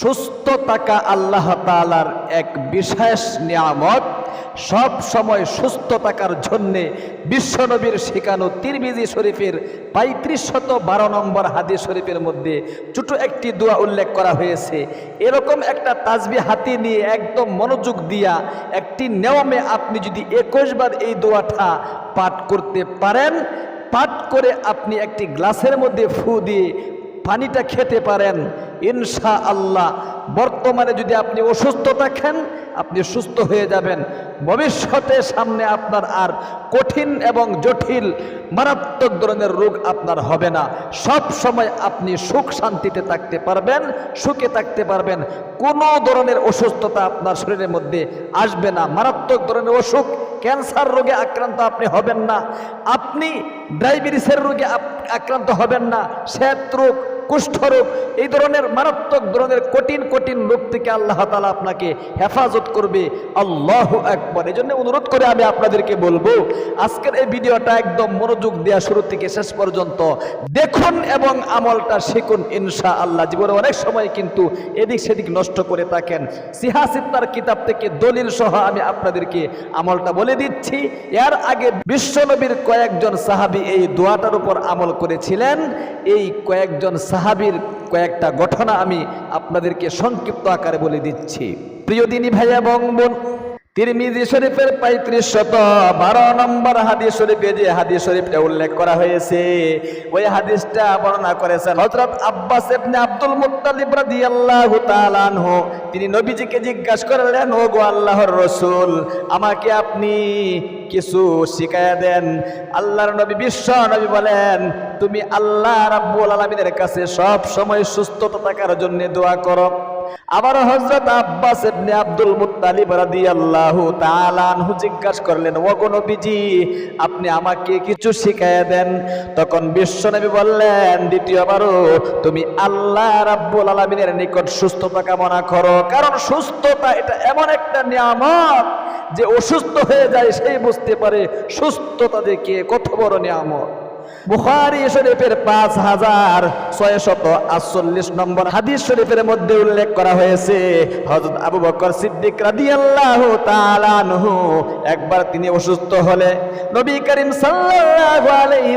সুস্থ থাকা আল্লাহ তালার এক বিশেষ নিয়ামত। সব সময় সুস্থ থাকার জন্যে বিশ্বনবীর শেখানো তিরমিজি শরীফের পঁয়ত্রিশ শত বারো নম্বর হাদিস শরীফের মধ্যে ছোট একটি দোয়া উল্লেখ করা হয়েছে। এরকম একটা তাজবি হাতে নিয়ে একদম মনোযোগ দিয়া একটি নিয়মে আপনি যদি একুশ বার এই দোয়াটা পাঠ করতে পারেন, পাঠ করে আপনি একটি গ্লাসের মধ্যে ফু দিয়ে পানিটা খেতে পারেন। ইনশা আল্লাহ বর্তমানে যদি আপনি অসুস্থ থাকেন, আপনি সুস্থ হয়ে যাবেন। ভবিষ্যতে সামনে আপনার আর কঠিন এবং জটিল, মারাত্মক ধরনের রোগ আপনার হবে না। সব সময় আপনি সুখ শান্তিতে থাকতে পারবেন, সুখে থাকতে পারবেন। কোনো ধরনের অসুস্থতা আপনার শরীরের মধ্যে আসবে না। মারাত্মক ধরনের অসুখ, ক্যান্সার রোগে আক্রান্ত আপনি হবেন না। আপনি ডায়াবেটিসের রোগে আক্রান্ত হবেন না। শ্বেত রোগ কুষ্ঠরোগ, এই ধরনের মারাত্মক ধরনের কঠিন কঠিন রোগ থেকে আল্লাহ তালা আপনাকে হেফাজত করবে। আল্লাহ একবার এই জন্য অনুরোধ করে আমি আপনাদেরকে বলব, আজকের এই ভিডিওটা একদম মনোযোগ দেওয়া শুরু থেকে শেষ পর্যন্ত দেখুন এবং আমলটা শিখুন ইনশা আল্লাহ জীবনে অনেক সময় কিন্তু এদিক সেদিক নষ্ট করে থাকেন। সিহাসিত্তার কিতাব থেকে দলিল সহ আমি আপনাদেরকে আমলটা বলে দিচ্ছি। এর আগে বিশ্বনবীর কয়েকজন সাহাবী এই দোয়াটার উপর আমল করেছিলেন। এই কয়েকজন সাহাবীর কয়েকটা ঘটনা আমি আপনাদেরকে সংক্ষিপ্ত আকারে বলে দিচ্ছি। প্রিয় দিনী ভাইয়া বঙ্গবন বোন তিরমিজি শরীফের পঁয়ত্রিশ শত বারো নম্বর হাদিস শরীফে যে হাদিস শরীফটা উল্লেখ করা হয়েছে, ওই হাদিসটা বর্ণনা করেছেন হযরত আব্বাস ইবনে আব্দুল মুত্তালিব রাদিয়াল্লাহু তাআলা আনহু। তিনি নবীজিকে জিজ্ঞাসা করলেন, ও গো আল্লাহর রাসূল, আমাকে আপনি কিছু শিখায়া দেন? আল্লাহর নবী, বিশ্ব নবী বলেন, তুমি আল্লাহ রাব্বুল আলামিনের কাছে সব সময় সুস্থতা থাকার জন্য দোয়া করো। আবার হযরত আব্বাস আব্দুল মুত্তালিব রাদিয়াল্লাহু তাআলা আনহু জিজ্ঞাসা করলেন, ওগো নবীজি, আপনি আমাকে কিছু শিখাইয়া দেন। তখন বিশ্বনবী বললেন, দ্বিতীয়বারও তুমি আল্লাহ রাব্বুল আলামিনের নিকট সুস্থতা কামনা করো। কারণ সুস্থতা এটা এমন একটা নিয়ামত যে অসুস্থ হয়ে যায় সেই বুঝতে পারে সুস্থতা দেখে কত বড় নিয়ামত। বুখারী শরীফের পাঁচ হাজার আটচল্লিশ নম্বর হাদিস শরীফের মধ্যে উল্লেখ করা হয়েছে, হযরত আবু বকর সিদ্দিক রাদিয়াল্লাহু তাআলা আনহু একবার তিনি অসুস্থ হলে নবী করিম সাল্লাল্লাহু আলাইহি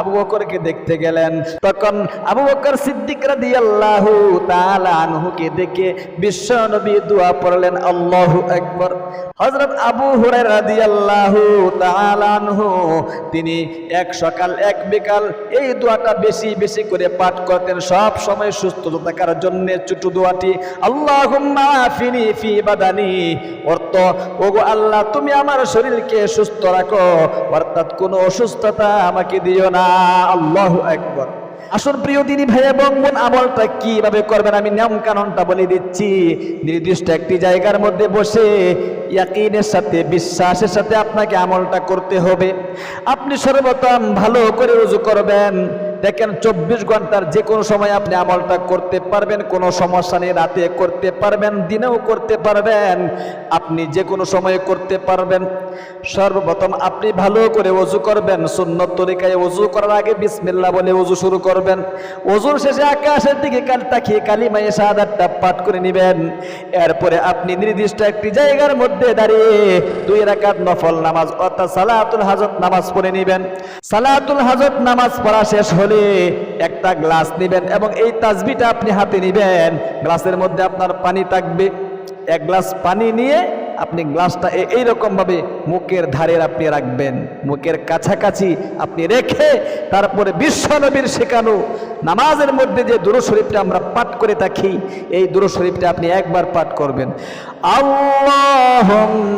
আবু বকরকে দেখতে গেলেন। তখন আবু বকর সিদ্দিক রাদিয়াল্লাহু তাআলা আনহুকে দেখে বিশ্ব নবী দোয়া পড়লেন, আল্লাহু আকবার। হযরত আবু হুরায়রা রাদিয়াল্লাহু তাআলা আনহু, তিনি এক সকাল এক বিকাল এই দোয়াটা বেশি বেশি করে পাঠ করতেন। সব সময় সুস্থ থাকার জন্য ছোট দোয়াটি বাদানি। অর্থ, ওগো আল্লাহ, তুমি আমার শরীরকে সুস্থ রাখো। অর্থাৎ কোনো অসুস্থতা আমাকে দিও না। আল্লাহ আকবার। আসল প্রিয় দিনী ভাই এবং আমলটা কীভাবে করবেন? আমি নিয়ম কানুনটা বলে দিচ্ছি। নির্দিষ্ট একটি জায়গার মধ্যে বসে ইয়াকিনের সাথে, বিশ্বাসের সাথে আপনাকে আমলটা করতে হবে। আপনি সর্বপ্রথম ভালো করে রুজু করবেন। দেখেন চব্বিশ ঘণ্টার যে কোনো সময় আপনি আমলটা করতে পারবেন, কোনো সমস্যা নেই, রাতে করতে পারবেন, দিনেও করতে পারবেন। আপনি যে কোনো সময়ে করতে পারবেন। সর্বপ্রথম আপনি ভালো করে অজু করবেন, সুন্নত তরিকায় অজু করার আগে বিসমিল্লা বলে অজু শুরু করবেন। অজুর শেষে আকাশের দিকে কাল তাকিয়ে কালিমায়ে শাহাদাতটা পাঠ করে নেবেন। এরপরে আপনি নির্দিষ্ট একটি জায়গার মধ্যে দাঁড়িয়ে দুই রাকাত নফল নামাজ অর্থাৎ সালাতুল হাজত নামাজ পড়ে নেবেন। সালাতুল হাজত নামাজ পড়া শেষ হলে একটা গ্লাস নেবেন এবং এই তাজবিটা আপনি হাতে নেবেন। গ্লাসের মধ্যে আপনার পানি থাকবে। এক গ্লাস পানি নিয়ে আপনি গ্লাসটা এ- এইরকম ভাবে মুখের ধারে আপনি রাখবেন। মুখের কাছাকাছি আপনি রেখে তারপরে বিশ্বনবীর শেখানো নামাজের মধ্যে যে দুরু শরীফটা আমরা পাঠ করে থাকি, এই দুরু শরীফটা আপনি একবার পাঠ করবেন। আল্লাহুম্মা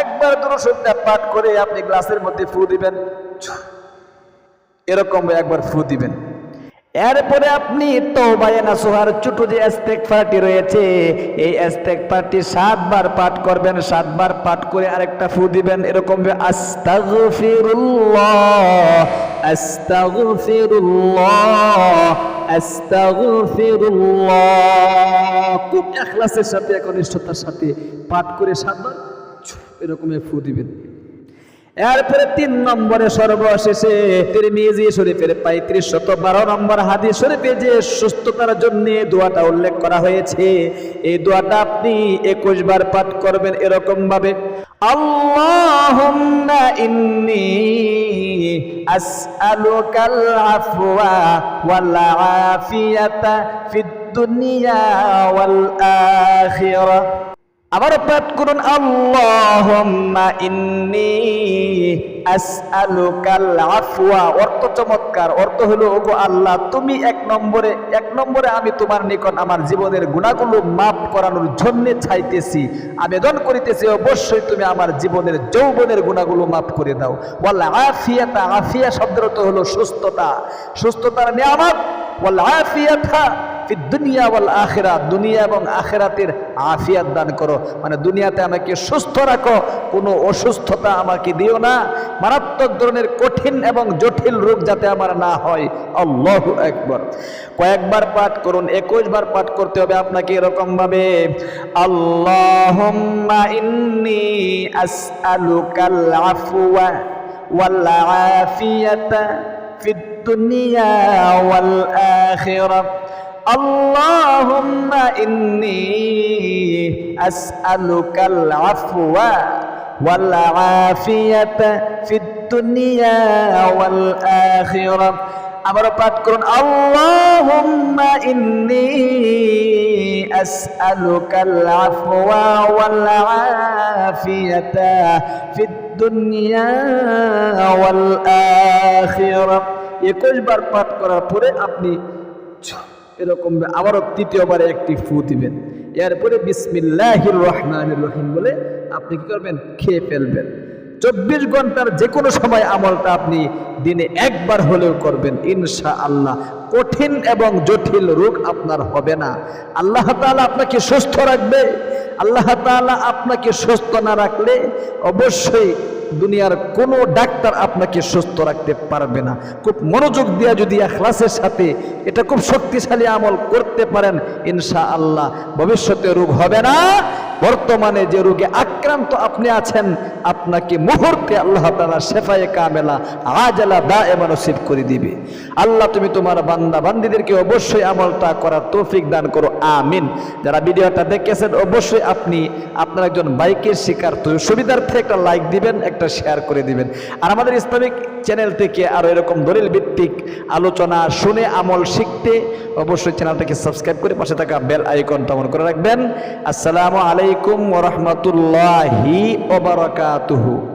একবার দুরুশরীফটা পাঠ করে আপনি গ্লাসের মধ্যে ফু দিবেন। এরকম একবার ফু দিবেন। এরপরে আপনি তওবায়ে নাসুহার ছোট যে ইস্তেগফারটি রয়েছে। এই পার্টি সাতবার পাঠ করবেন, সাতবার পাঠ করে আরেকটা ফু দিবেন। এরকম আস্তাগফিরুল্লাহ আস্তাগফিরুল্লাহ খুব ইখলাসের সাথে, একনিষ্ঠতার সাথে পাঠ করে সাতবার এরকম ফু দিবেন। এরপরে তিন নম্বরে সর্বশেষে তিরমিজি শরীফের পঁয়ত্রিশ শত বারো নম্বর হাদিস শরীফে যে সুস্থতার জন্য দোয়াটা উল্লেখ করা হয়েছে, এই দোয়াটা আপনি একুশ বার পাঠ করবেন এরকম ভাবে আল্লাহুম্মা ইন্নি আবার পাঠ করুন, আল্লাহুম্মা ইন্নি আসআলুকাল আফওয়া। অর্থ চমৎকার। অর্থ হলো, ওগো আল্লাহ, তুমি এক নম্বরে এক নম্বরে আমি তোমার নিকট আমার জীবনের গুণাগুলো মাফ করানোর জন্য চাইতেছি। আবেদন করিতেছি, অবশ্যই তুমি আমার জীবনের যৌবনের গুণাগুলো মাফ করে দাও। ওয়াল আফিয়াতা, আফিয়া শব্দের অর্থ হলো সুস্থতা। সুস্থতার নিয়ামত, ওয়াল আফিয়াতা দুনিয়া ওয়াল আখেরা, দুনিয়া এবং আখেরাতের আফিয়াত দান করো। মানে দুনিয়াতে আমাকে সুস্থ রাখো, কোনো অসুস্থতা আমাকে দিও না। মারাত্মক ধরনের কঠিন এবং জটিল রোগ যাতে আমার না হয়। আল্লাহ একবার কয়েকবার পাঠ করুন একুশ বার পাঠ করতে হবে আপনাকে এরকম ভাবে আল্লাহুম্মা ইন্নি আসআলুকাল আফওয়া ফিদ দুনিয়া ওয়াল আখিরাহ اللهم إني أسألك العفو والعافية في الدنيا والآخرة আমার পাঠ করুন আল্লাহুম্মা ইন্নি আসআলুকাল আফওয়া ওয়াল আফিয়াতা ফিদ দুনিয়া ওয়াল আখিরাহ 21 বার পাঠ করার পরে আপনি এরকম আবারও তৃতীয়বারে একটি ফু দিবেন। এরপরে বিসমিল্লাহির রহমানির রহিম বলে আপনি কি করবেন? খেয়ে ফেলবেন। চব্বিশ ঘণ্টার যে কোনো সময় আমলটা আপনি দিনে একবার হলেও করবেন। ইনশা আল্লাহ কঠিন এবং জটিল রোগ আপনার হবে না। আল্লাহ তাআলা আপনাকে সুস্থ রাখবে। আল্লাহ তাআলা আপনাকে সুস্থ না রাখলে অবশ্যই দুনিয়ার কোনো ডাক্তার আপনাকে সুস্থ রাখতে পারবে না। খুব মনোযোগ দিয়ে যদি এখলাসের সাথে এটা খুব শক্তিশালী আমল করতে পারেন ইনশা আল্লাহ ভবিষ্যতে রোগ হবে না। বর্তমানে যে রোগে আক্রান্ত আপনি আছেন, আপনাকে মুহূর্তে আল্লাহ তালা শেফায়ে কামেলা, আজালা দা এমন নসিব করে দিবে। আল্লাহ তুমি তোমার বান্দা বান্দিদেরকে অবশ্যই আমলটা করার তৌফিক দান করো, আমিন। যারা ভিডিওটা দেখেছেন, অবশ্যই আপনি আপনার একজন বাইকের শিকার তো সুবিধার্থে একটা লাইক দিবেন, একটা শেয়ার করে দিবেন। আর আমাদের ইসলামিক চ্যানেল থেকে আরও এরকম দলিল ভিত্তিক আলোচনা শুনে আমল শিখতে অবশ্যই চ্যানেলটাকে সাবস্ক্রাইব করে পাশে থাকা বেল আইকনটা অন করে রাখবেন। আসসালামু আলাইকুম ওরহমতুল্লাহি ওবরাকাতুহু